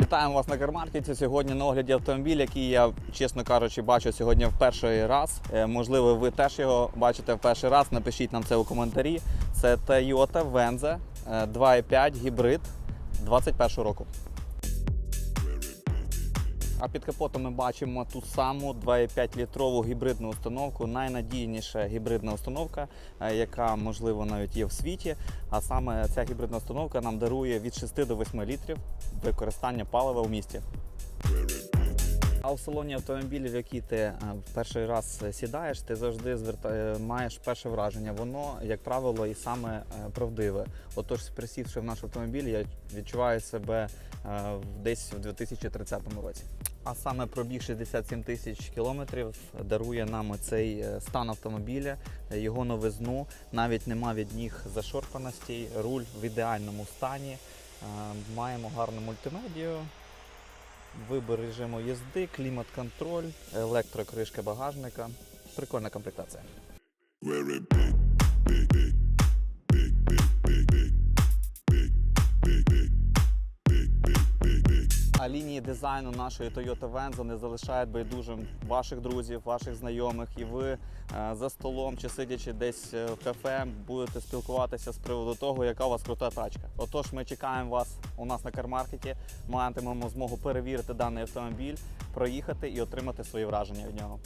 Вітаємо вас на кармаркеті. Сьогодні на огляді автомобіль, який я, чесно кажучи, бачу сьогодні в перший раз. Можливо, ви теж його бачите в перший раз. Напишіть нам це у коментарі. Це Toyota Venza 2.5 гібрид 2021 року. А під капотом ми бачимо ту саму 2,5 літрову гібридну установку, найнадійніша гібридна установка, е, яка можливо навіть є в світі. А саме ця гібридна установка нам дарує від 6 до 8 літрів використання палива в місті. А у салоні автомобілів, в які ти е, перший раз сідаєш, ти завжди зверта... е, маєш перше враження. Воно, як правило, і саме е, правдиве. Отож, присівши в наш автомобіль, я відчуваю себе десь в 2030 році. А саме пробіг 67 тисяч кілометрів дарує нам цей стан автомобіля, його новизну. Навіть нема від ніг зашорпаностей, руль в ідеальному стані. Маємо гарну мультимедію, вибір режиму їзди, клімат-контроль, електрокришка багажника. Прикольна комплектація. А лінії дизайну нашої Toyota Venza не залишають байдужим ваших друзів, ваших знайомих, і ви е, за столом чи сидячи десь е, в кафе будете спілкуватися з приводу того, яка у вас крута тачка. Отож, ми чекаємо вас у нас на кармаркеті. Матимемо змогу перевірити даний автомобіль, проїхати і отримати свої враження від нього.